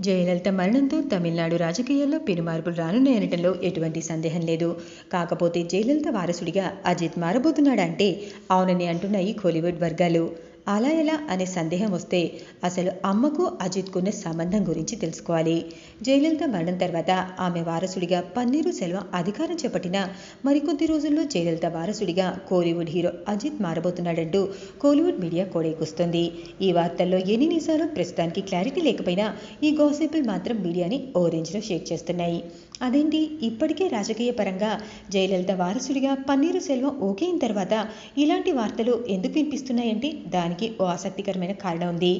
జయలలిత మరణంతో తమిళనాడు రాజకీయాల్లో పెనుమార్పులు రానున్నాయనటంలో ఎటువంటి సందేహం లేదు. కాకపోతే జయలలిత వారసుడిగా అజిత్ మారబోతున్నాడంటే అవునని అంటున్నాయి కోలీవుడ్ వర్గాలు. అలా ఎలా అనే సందేహం వస్తే అసలు అమ్మకు అజిత్కున్న సంబంధం గురించి తెలుసుకోవాలి. జయలలిత మరణం తర్వాత ఆమె వారసుడిగా పన్నీరు సెల్వం అధికారం చేపట్టిన మరికొద్ది రోజుల్లో జయలలిత వారసుడిగా కోలీవుడ్ హీరో అజిత్ మారబోతున్నాడంటూ కోలీవుడ్ మీడియా కోడేకొస్తుంది ఈ వార్తల్లో ఎన్ని నిజాలు ప్రస్తుతానికి క్లారిటీ లేకపోయినా ఈ గోసిపులు మాత్రం మీడియాని ఓ రేంజ్లో షేక్ చేస్తున్నాయి. అదేంటి? ఇప్పటికే రాజకీయ పరంగా జయలలిత వారసుడిగా పన్నీరు సెల్వం ఓకే అయిన తర్వాత ఇలాంటి వార్తలు ఎందుకు వినిపిస్తున్నాయంటే దానికి ఓ ఆసక్తికరమైన కారణం ఉంది.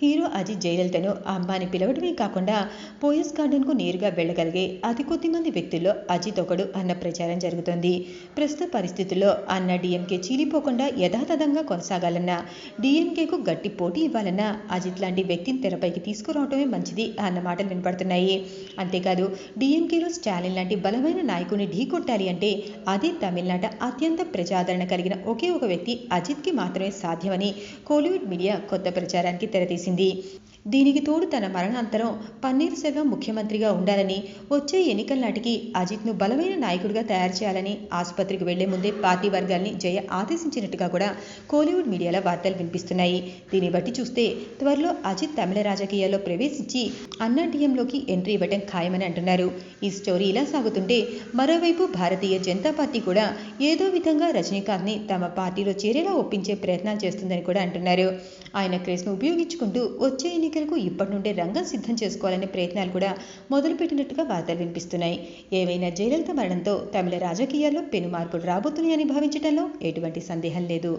హీరో అజిత్ జయలలితను అంబాని పిలవడమే కాకుండా పోయస్ గార్డెన్కు నేరుగా వెళ్ళగలిగే అతి కొద్ది మంది వ్యక్తుల్లో అజిత్ ఒకడు అన్న ప్రచారం జరుగుతోంది. ప్రస్తుత పరిస్థితుల్లో అన్న డిఎంకే చీలిపోకుండా యథాతథంగా కొనసాగాలన్నా డిఎంకేకు గట్టి పోటీ ఇవ్వాలన్నా అజిత్ లాంటి వ్యక్తిని తెరపైకి తీసుకురావటమే మంచిది అన్న మాటలు వినపడుతున్నాయి. అంతేకాదు డిఎంకేలో స్టాలిన్ లాంటి బలమైన నాయకుని ఢీకొట్టాలి అంటే అది తమిళనాట అత్యంత ప్రజాదరణ కలిగిన ఒకే ఒక వ్యక్తి అజిత్కి మాత్రమే సాధ్యమని కోలీవుడ్ మీడియా కొత్త ప్రచారానికి తెరతీసింది. దీనికి తోడు తన మరణాంతరం పన్నీర్ సెల్వం ముఖ్యమంత్రిగా ఉండాలని వచ్చే ఎన్నికల నాటికి అజిత్ను బలమైన నాయకుడిగా తయారు చేయాలని ఆసుపత్రికి వెళ్ళే ముందే పార్టీ వర్గాల్ని జయ ఆదేశించినట్టుగా కూడా కోలీవుడ్ మీడియాలో వార్తలు వినిపిస్తున్నాయి. దీన్ని బట్టి చూస్తే త్వరలో అజిత్ తమిళ రాజకీయాల్లో ప్రవేశించి అన్నాడీఎంలోకి ఎంట్రీ ఇవ్వడం ఖాయమని అంటున్నారు. ఈ స్టోరీ ఇలా సాగుతుంటే మరోవైపు భారతీయ జనతా పార్టీ కూడా ఏదో విధంగా రజనీకాంత్ని తమ పార్టీలో చేరేలా ఒప్పించే ప్రయత్నాలు చేస్తుందని కూడా అంటున్నారు. ఆయన క్రేజ్ను ఉపయోగించుకుంటూ వచ్చే ఎన్నికలకు ఇప్పటి నుండే రంగం సిద్ధం చేసుకోవాలనే ప్రయత్నాలు కూడా మొదలుపెట్టినట్టుగా వార్తలు వినిపిస్తున్నాయి. ఏవైనా జయలలిత మరణంతో తమిళ రాజకీయాల్లో పెను మార్పులు రాబోతున్నాయని భావించడంలో ఎటువంటి సందేహం లేదు.